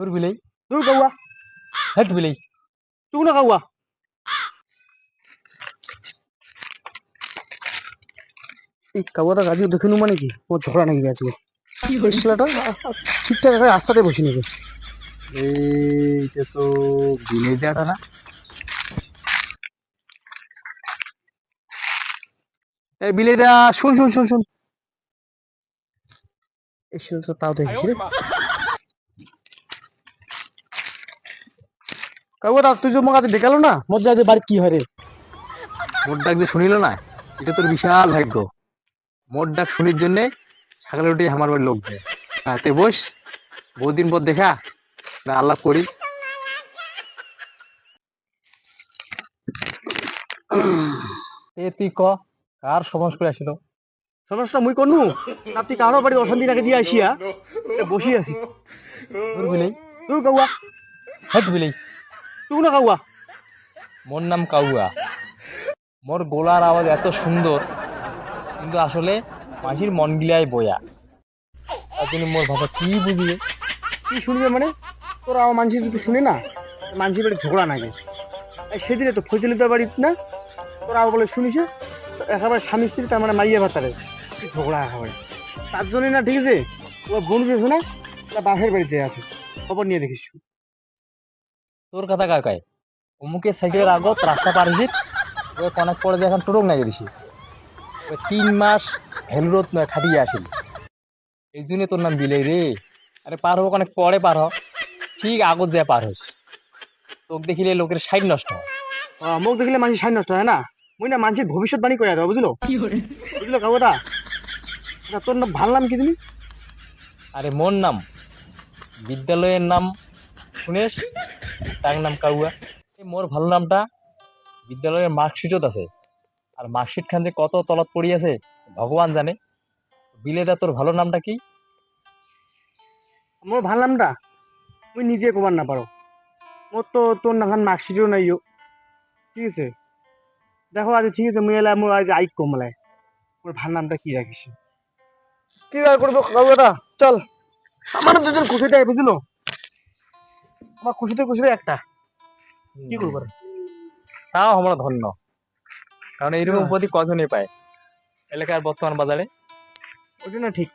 তোর বিলাই। তুই কাউয়া? হেট বিলাই। তুই না কাউয়া। এই কাউয়াটা গাজি দেখে নু মানে কি? ও ঝগড়া নাকি আজকে এই ছেলেটা ঠিকঠাক একটা রাস্তাতে বসে নেবে এইটা তো বিলাই দেওয়াটা না। এই বিলাই দা শুন শুন শুন শুন। এই ছেলেটা তাও দেখেছি রে কাউয়াটা তুই যে কাছে ডেকালো না মজা যে বাড়ি কি হয় রে? মোর ডাক যে শুনিল না এটা তোর বিশাল ভাগ্য। মোর ডাক শুনির জন্যে সকালে উঠে আমার বাড়ির লোক যায় হ্যাঁ তে বস বহুদিন পর দেখা না আল্লাহ করি। এ তুই ক কার সমাজ করে আসিল? সমস্যা মুই করনু? না তুই কারও বাড়ি অশান্তি টাকা দিয়ে আসিয়া? এ বসি আছি। তোর বিলাই। তুই কাউয়া হেট বিলাই। তুই না কাউয়া? মোর নাম কাউয়া। মোর গোলার আওয়াজ এত সুন্দর কিন্তু আসলে মাঝির মন গিলাই বয়া। জন্য মোর ভাষা কি বুঝিয়ে কি শুনবে মানে? তোরা আমার মানুষের যদি শুনে না মানুষের বাড়ি ঝগড়া নাগে। এই সেদিনে তো ফজলিদার বাড়ি না? তোরা আবার বলে শুনিছে তো একেবারে স্বামী স্ত্রী তার মানে মাইয়া ভাতারে। ঝগড়া একেবারে। তার জন্য না ঠিক আছে? ও বোন যে শোনা বাপের বাড়িতে আছে। খবর নিয়ে দেখিস। তোর কথা কার কায়? অমুকের সাইকেলের আগত রাস্তা পার হইছিস ওই কনেক পরে দিয়ে এখন টোটক নাগে দিছি। ওই তিন মাস হেলুরত নয় খাটিয়ে আসিল এই জন্য তোর নাম বিলাই রে। আরে পার হব অনেক পরে পার হ। ঠিক আগত যায় পার হইস তোকে দেখিলে লোকের সাইড নষ্ট হয়। মুখ দেখিলে মানুষ সাই নষ্ট হয় না? মুই না মানুষের ভবিষ্যৎবাণী করে দেবো বুঝলো বুঝলো কাকুটা তোর নাম ভালো নাম কি তুমি? আরে মোর নাম। বিদ্যালয়ের নাম শুনেস তার নাম কাউয়া। মোর ভালো নামটা বিদ্যালয়ের মার্কশিটত আছে। আর মার্কশিট খান যে কত তলত পড়ি আছে ভগবান জানে। বিলেদা তোর ভালো নামটা কি? মোর ভালো নামটা? মুই নিজে কবার না পারো। মোর তো তোর নাখান মার্কশিটও নাইও ঠিক আছে? দেখো আজ ঠিক আছে মুই এলা মোর আজ আইক কমলায় মোর ভালো নামটা কি রাখিস? কি আর করব কাকুটা চল। আমার দুজন খুশিতে বুঝলো? আমার খুশিতে খুশিতে একটা। কি করব তাও আমার ধন্য। কারণ এইরকম উপাধি প্রতি কজনই পায়। এলাকার বর্তমান বাজারে। ওই জন্য ঠিক।